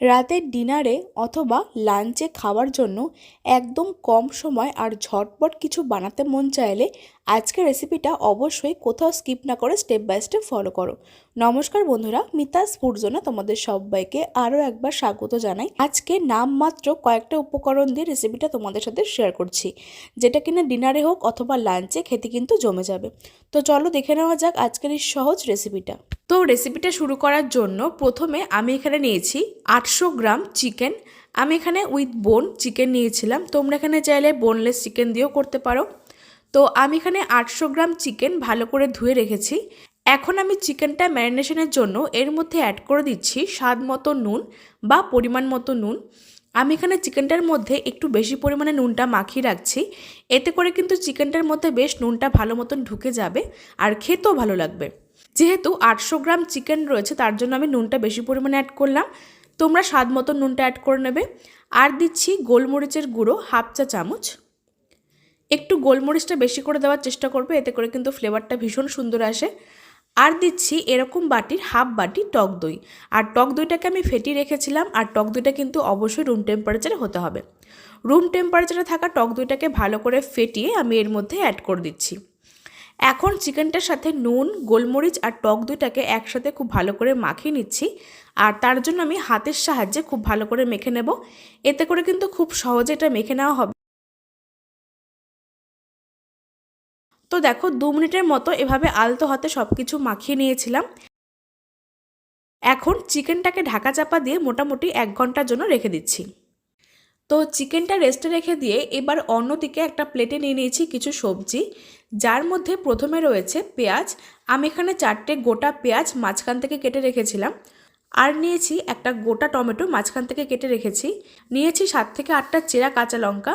রাতের ডিনারে অথবা লাঞ্চে খাওয়ার জন্য একদম কম সময় আর ঝটপট কিছু বানাতে মন চাইলে আজকের রেসিপিটা অবশ্যই কোথাও স্কিপ না করে স্টেপ বাই স্টেপ ফলো করো। নমস্কার বন্ধুরা, মিতাস ফুড তোমাদের সবাইকে আরও একবার স্বাগত জানাই। আজকে নামমাত্র কয়েকটা উপকরণ দিয়ে রেসিপিটা তোমাদের সাথে শেয়ার করছি। যেটা কিনা ডিনারে হোক অথবা লাঞ্চে খেতে কিন্তু জমে যাবে। তো চলো দেখে নেওয়া যাক আজকের এই সহজ রেসিপিটা। তো রেসিপিটা শুরু করার জন্য প্রথমে আমি এখানে নিয়েছি আটশো গ্রাম চিকেন। আমি এখানে উইথ বোন চিকেন নিয়েছিলাম। তোমরা এখানে চাইলে বোনলেস চিকেন দিয়েও করতে পারো। তো আমি এখানে আটশো গ্রাম চিকেন ভালো করে ধুয়ে রেখেছি। এখন আমি চিকেনটা ম্যারিনেশনের জন্য এর মধ্যে অ্যাড করে দিচ্ছি স্বাদ মতো নুন বা পরিমাণ মতো নুন। আমি এখানে চিকেনটার মধ্যে একটু বেশি পরিমাণে নুনটা মাখিয়ে রাখছি। এতে করে কিন্তু চিকেনটার মধ্যে বেশ নুনটা ভালো মতন ঢুকে যাবে আর খেতেও ভালো লাগবে। যেহেতু আটশো গ্রাম চিকেন রয়েছে, তার জন্য আমি নুনটা বেশি পরিমাণে অ্যাড করলাম। তোমরা স্বাদ মতো নুনটা অ্যাড করে নেবে। আর দিচ্ছি গোলমরিচের গুঁড়ো, হাফ চা চামচ। একটু গোলমরিচটা বেশি করে দেওয়ার চেষ্টা করবে, এতে করে কিন্তু ফ্লেভারটা ভীষণ সুন্দর আসে। আর দিচ্ছি এরকম বাটির হাফ বাটি টক দই। আর টক দইটাকে আমি ফেটিয়ে রেখেছিলাম, আর টক দইটা কিন্তু অবশ্যই রুম টেম্পারেচারে হতে হবে। রুম টেম্পারেচারে থাকা টক দইটাকে ভালো করে ফেটিয়ে আমি এর মধ্যে অ্যাড করে দিচ্ছি। এখন চিকেনটার সাথে নুন, গোলমরিচ আর টক দুইটাকে একসাথে খুব ভালো করে মাখিয়ে নিচ্ছি। আর তার জন্য আমি হাতের সাহায্যে খুব ভালো করে মেখে নেব। এতে করে কিন্তু খুব সহজে এটা মেখে নেওয়া হবে। তো দেখো, দু মিনিটের মতো এভাবে আলতো হাতে সব কিছু মাখিয়ে নিয়েছিলাম। এখন চিকেনটাকে ঢাকা চাপা দিয়ে মোটামুটি এক ঘণ্টার জন্য রেখে দিচ্ছি। তো চিকেনটা রেস্টে রেখে দিয়ে এবার অন্যদিকে একটা প্লেটে নিয়ে নিয়েছি কিছু সবজি। যার মধ্যে প্রথমে রয়েছে পেঁয়াজ। আমি এখানে চারটে গোটা পেঁয়াজ মাঝখান থেকে কেটে রেখেছিলাম। আর নিয়েছি একটা গোটা টমেটো মাঝখান থেকে কেটে রেখেছি। নিয়েছি সাত থেকে আটটা চেরা কাঁচা লঙ্কা।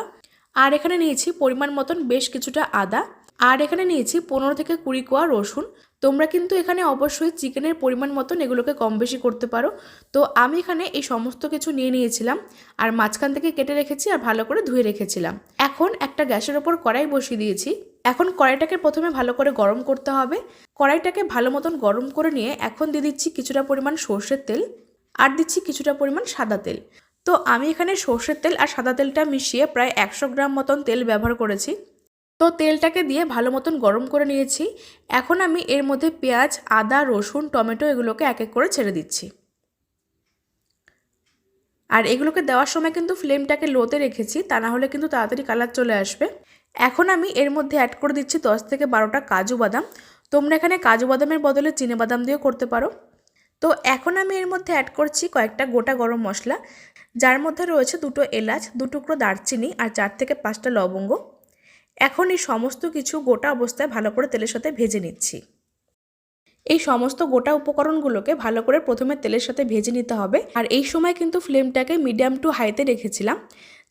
আর এখানে নিয়েছি পরিমাণ মতন বেশ কিছুটা আদা। আর এখানে নিয়েছি পনেরো থেকে কুড়ি কোয়া রসুন। তোমরা কিন্তু এখানে অবশ্যই চিকেনের পরিমাণ মতন এগুলোকে কম বেশি করতে পারো। তো আমি এখানে এই সমস্ত কিছু নিয়ে নিয়েছিলাম। আর মাঝখান থেকে কেটে রেখেছি আর ভালো করে ধুয়ে রেখেছিলাম। এখন একটা গ্যাসের ওপর কড়াই বসিয়ে দিয়েছি। এখন কড়াইটাকে প্রথমে ভালো করে গরম করতে হবে। কড়াইটাকে ভালো মতন গরম করে নিয়ে এখন দিয়ে দিচ্ছি কিছুটা পরিমাণ সর্ষের তেল আর দিচ্ছি কিছুটা পরিমাণ সাদা তেল। তো আমি এখানে সর্ষের তেল আর সাদা তেলটা মিশিয়ে প্রায় একশো গ্রাম মতন তেল ব্যবহার করেছি। তো তেলটাকে দিয়ে ভালো মতন গরম করে নিয়েছি। এখন আমি এর মধ্যে পেঁয়াজ, আদা, রসুন, টমেটো এগুলোকে এক এক করে ছেড়ে দিচ্ছি। আর এগুলোকে দেওয়ার সময় কিন্তু ফ্লেমটাকে লোতে রেখেছি, তা না হলে কিন্তু তাড়াতাড়ি কালার চলে আসবে। এখন আমি এর মধ্যে অ্যাড করে দিচ্ছি দশ থেকে বারোটা কাজু বাদাম। তোমরা এখানে কাজু বাদামের বদলে বাদাম দিয়েও করতে পারো। তো এখন আমি এর মধ্যে অ্যাড করছি কয়েকটা গোটা গরম মশলা, যার মধ্যে রয়েছে দুটো এলাচ, দু টুকরো দারচিনি আর চার থেকে পাঁচটা লবঙ্গ। এখন এই সমস্ত কিছু গোটা অবস্থায় ভালো করে তেলের সাথে ভেজে নিচ্ছি। এই সমস্ত গোটা উপকরণগুলোকে ভালো করে প্রথমে তেলের সাথে ভেজে নিতে হবে। আর এই সময় কিন্তু ফ্লেমটাকে মিডিয়াম টু হাইতে রেখেছিলাম।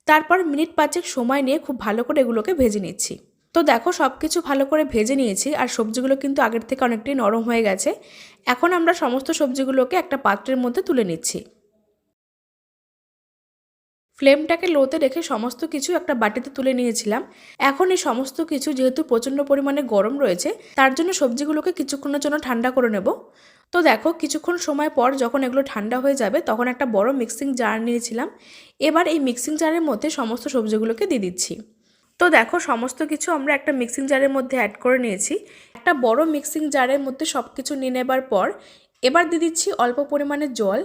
তারপর মিনিট পাঁচেক সময় নিয়ে খুব ভালো করে এগুলোকে ভেজে নিচ্ছি। তো দেখো সব কিছু ভালো করে ভেজে নিয়েছি আর সবজিগুলো কিন্তু আগের থেকে অনেকটাই নরম হয়ে গেছে। এখন আমরা সমস্ত সবজিগুলোকে একটা পাত্রের মধ্যে তুলে নিচ্ছি। ফ্লেমটাকে লোতে রেখে সমস্ত কিছু একটা বাটিতে তুলে নিয়েছিলাম। এখন এই সমস্ত কিছু যেহেতু প্রচণ্ড পরিমাণে গরম রয়েছে, তার জন্য সবজিগুলোকে কিছুক্ষণের জন্য ঠান্ডা করে নেব। তো দেখো, কিছুক্ষণ সময় পর যখন এগুলো ঠান্ডা হয়ে যাবে, তখন একটা বড় মিক্সিং জার নিয়েছিলাম। এবার এই মিক্সিং জারের মধ্যে সমস্ত সবজিগুলোকে দিয়ে দিচ্ছি। তো দেখো, সমস্ত কিছু আমরা একটা মিক্সিং জারের মধ্যে অ্যাড করে নিয়েছি। একটা বড় মিক্সিং জারের মধ্যে সব কিছু নিয়ে নেবার পর, এবার দিয়ে দিচ্ছি অল্প পরিমাণে জল।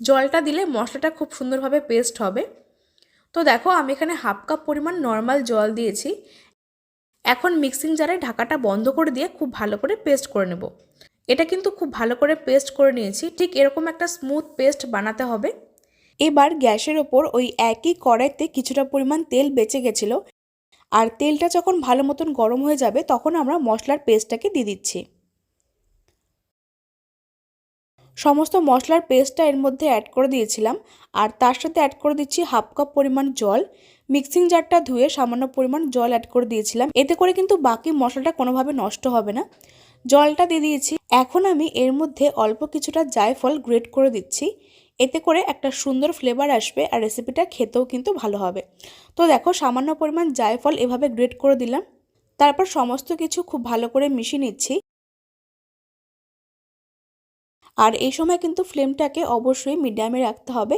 জলটা দিলে মশলাটা খুব সুন্দরভাবে পেস্ট হবে। তো দেখো, আমি এখানে হাফ কাপ পরিমাণ নর্মাল জল দিয়েছি। এখন মিক্সিং জারে ঢাকাটা বন্ধ করে দিয়ে খুব ভালো করে পেস্ট করে নেব। এটা কিন্তু খুব ভালো করে পেস্ট করে নিয়েছি। ঠিক এরকম একটা স্মুথ পেস্ট বানাতে হবে। এবার গ্যাসের ওপর ওই একই কড়াইতে কিছুটা পরিমাণ তেল বেঁচে গেছিল। আর তেলটা যখন ভালো মতন গরম হয়ে যাবে, তখন আমরা মশলার পেস্টটাকে দিয়ে দিচ্ছি। সমস্ত মশলার পেস্টটা এর মধ্যে অ্যাড করে দিয়েছিলাম। আর তার সাথে অ্যাড করে দিচ্ছি হাফ কাপ পরিমাণ জল। মিক্সিং জারটা ধুয়ে সামান্য পরিমাণ জল অ্যাড করে দিয়েছিলাম। এতে করে কিন্তু বাকি মশলাটা কোনোভাবে নষ্ট হবে না। জলটা দিয়ে দিয়েছি। এখন আমি এর মধ্যে অল্প কিছুটা জায়ফল গ্রেট করে দিচ্ছি। এতে করে একটা সুন্দর ফ্লেভার আসবে আর রেসিপিটা খেতেও কিন্তু ভালো হবে। তো দেখো, সামান্য পরিমাণ জায়ফল এভাবে গ্রেট করে দিলাম। তারপর সমস্ত কিছু খুব ভালো করে মিশিয়ে নিচ্ছি। আর এই সময় কিন্তু ফ্লেমটাকে অবশ্যই মিডিয়ামে রাখতে হবে।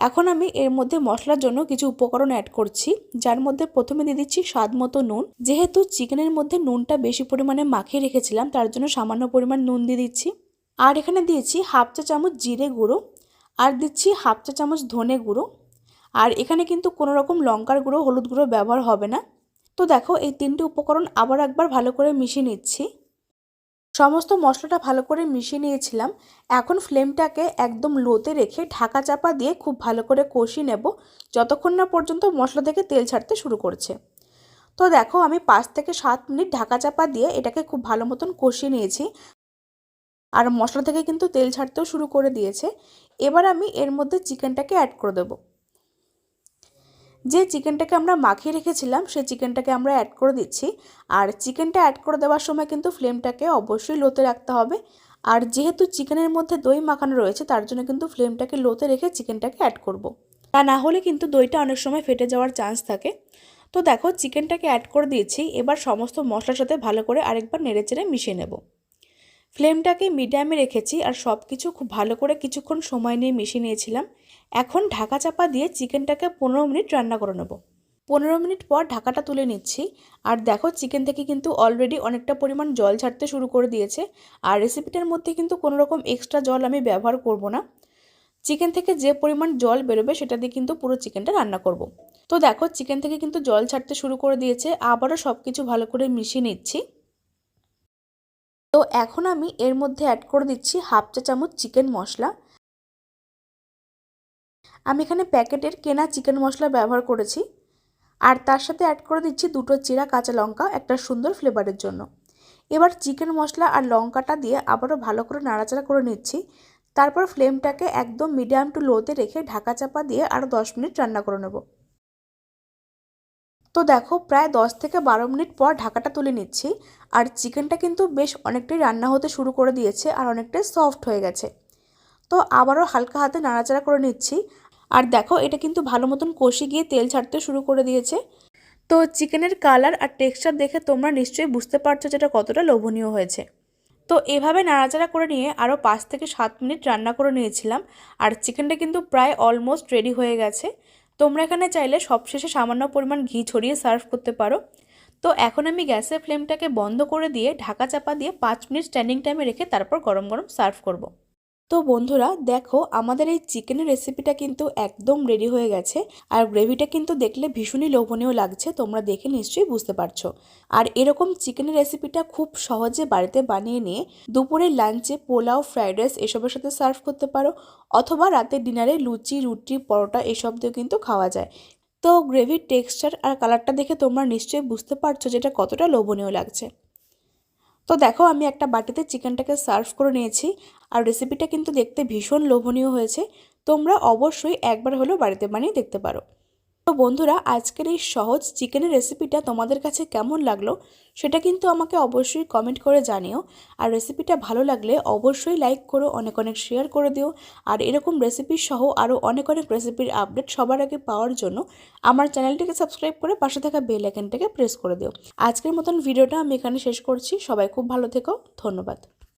এখন আমি এর মধ্যে মশলার জন্য কিছু উপকরণ অ্যাড করছি, যার মধ্যে প্রথমে দিয়ে দিচ্ছি স্বাদ মতো নুন। যেহেতু চিকেনের মধ্যে নুনটা বেশি পরিমাণে মাখিয়ে রেখেছিলাম, তার জন্য সামান্য পরিমাণ নুন দিয়ে দিচ্ছি। আর এখানে দিয়েছি হাফ চা চামচ জিরে গুঁড়ো, আর দিচ্ছি হাফ চা চামচ ধনে গুঁড়ো। আর এখানে কিন্তু কোনো রকম লঙ্কার গুঁড়ো, হলুদ গুঁড়ো ব্যবহার হবে না। তো দেখো, এই তিনটে উপকরণ আবার একবার ভালো করে মিশিয়ে নিচ্ছি। সমস্ত মশলাটা ভালো করে মিশিয়ে নিয়েছিলাম। এখন ফ্লেমটাকে একদম লোতে রেখে ঢাকা চাপা দিয়ে খুব ভালো করে কষিয়ে নেব, যতক্ষণ না পর্যন্ত মশলা থেকে তেল ছাড়তে শুরু করছে। তো দেখো, আমি পাঁচ থেকে সাত মিনিট ঢাকা চাপা দিয়ে এটাকে খুব ভালো মতন কষিয়ে নিয়েছি। আর মশলা থেকে কিন্তু তেল ছাড়তেও শুরু করে দিয়েছে। এবার আমি এর মধ্যে চিকেনটাকে অ্যাড করে দেবো। যে চিকেনটাকে আমরা মাখিয়ে রেখেছিলাম, সেই চিকেনটাকে আমরা অ্যাড করে দিচ্ছি। আর চিকেনটা অ্যাড করে দেওয়ার সময় কিন্তু ফ্লেমটাকে অবশ্যই লোতে রাখতে হবে। আর যেহেতু চিকেনের মধ্যে দই মাখানো রয়েছে, তার জন্য কিন্তু ফ্লেমটাকে লোতে রেখে চিকেনটাকে অ্যাড করব। তা না হলে কিন্তু দইটা অনেক সময় ফেটে যাওয়ার চান্স থাকে। তো দেখো, চিকেনটাকে অ্যাড করে দিয়েছি। এবার সমস্ত মশলার সাথে ভালো করে আরেকবার নেড়েচেড়ে মিশিয়ে নেব। ফ্লেমটাকে মিডিয়ামে রেখেছি আর সব কিছু খুব ভালো করে কিছুক্ষণ সময় নিয়ে মিশিয়ে নিয়েছিলাম। এখন ঢাকা চাপা দিয়ে চিকেনটাকে পনেরো মিনিট রান্না করে নেব। পনেরো মিনিট পর ঢাকাটা তুলে নিচ্ছি। আর দেখো, চিকেন থেকে কিন্তু অলরেডি অনেকটা পরিমাণ জল ছাড়তে শুরু করে দিয়েছে। আর রেসিপিটার মধ্যে কিন্তু কোনো রকম এক্সট্রা জল আমি ব্যবহার করব না। চিকেন থেকে যে পরিমাণ জল বেরোবে, সেটা দিয়ে কিন্তু পুরো চিকেনটা রান্না করব। তো দেখো, চিকেন থেকে কিন্তু জল ছাড়তে শুরু করে দিয়েছে। আবারও সব কিছু ভালো করে মিশিয়ে নিচ্ছি। তো এখন আমি এর মধ্যে অ্যাড করে দিচ্ছি হাফ চা চামচ চিকেন মশলা। আমি এখানে প্যাকেটের কেনা চিকেন মশলা ব্যবহার করেছি। আর তার সাথে অ্যাড করে দিচ্ছি দুটো চিরা কাঁচা লঙ্কা, একটা সুন্দর ফ্লেভারের জন্য। এবার চিকেন মশলা আর লঙ্কাটা দিয়ে আবারও ভালো করে নাড়াচাড়া করে নিচ্ছি। তারপর ফ্লেমটাকে একদম মিডিয়াম টু লোতে রেখে ঢাকা চাপা দিয়ে আরও দশ মিনিট রান্না করে নেব। তো দেখো, প্রায় দশ থেকে বারো মিনিট পর ঢাকাটা তুলে নিচ্ছি। আর চিকেনটা কিন্তু বেশ অনেকটাই রান্না হতে শুরু করে দিয়েছে আর অনেকটাই সফট হয়ে গেছে। তো আবারও হালকা হাতে নাড়াচাড়া করে নিচ্ছি। আর দেখো, এটা কিন্তু ভালো মতন কষি গিয়ে তেল ছাড়তে শুরু করে দিয়েছে। তো চিকেনের কালার আর টেক্সচার দেখে তোমরা নিশ্চয়ই বুঝতে পারছ যেটা কতটা লোভনীয় হয়েছে। তো এভাবে নাড়াচাড়া করে নিয়ে আরও পাঁচ থেকে সাত মিনিট রান্না করে নিয়েছিলাম। আর চিকেনটা কিন্তু প্রায় অলমোস্ট রেডি হয়ে গেছে। তোমরা এখানে চাইলে সবশেষে সামান্য পরিমাণ ঘি ছড়িয়ে সার্ভ করতে পারো তো এখন আমি গ্যাসের ফ্লেমটাকে বন্ধ করে দিয়ে ঢাকা চাপা দিয়ে পাঁচ মিনিট স্ট্যান্ডিং টাইমে রেখে তারপর গরম গরম সার্ভ করব। তো বন্ধুরা, দেখো, আমাদের এই চিকেনের রেসিপিটা কিন্তু একদম রেডি হয়ে গেছে। আর গ্রেভিটা কিন্তু দেখলে ভীষণই লোভনীয় লাগছে, তোমরা দেখে নিশ্চয়ই বুঝতে পারছ। আর এরকম চিকেনের রেসিপিটা খুব সহজে বাড়িতে বানিয়ে নিয়ে দুপুরে লাঞ্চে পোলাও ফ্রাইড রাইস এসবের সাথে সার্ভ করতে পারো, অথবা রাতে ডিনারে লুচি, রুটি, পরোটা এসব দিয়েও কিন্তু খাওয়া যায়। তো গ্রেভির টেক্সচার আর কালারটা দেখে তোমরা নিশ্চয়ই বুঝতে পারছ যেটা কতটা লোভনীয় লাগছে। তো দেখো, আমি একটা বাটিতে চিকেনটাকে সার্ভ করে নিয়েছি। আর রেসিপিটা কিন্তু দেখতে ভীষণ লোভনীয় হয়েছে। তোমরা অবশ্যই একবার হলেও বাড়িতে বানিয়ে দেখতে পারো। তো বন্ধুরা, আজকের এই সহজ চিকেনের রেসিপিটা তোমাদের কাছে কেমন লাগল সেটা কিন্তু আমাকে অবশ্যই কমেন্ট করে জানিও। আর রেসিপিটা ভালো লাগলে অবশ্যই লাইক করো, অনেক অনেক শেয়ার করে দিও। আর এরকম রেসিপি সহ আরও অনেক অনেক রেসিপির আপডেট সবার আগে পাওয়ার জন্য আমার চ্যানেলটিকে সাবস্ক্রাইব করে পাশে থাকা বেল আইকনটাকে প্রেস করে দিও। আজকের মতন ভিডিওটা আমি এখানে শেষ করছি। সবাই খুব ভালো থেকো। ধন্যবাদ।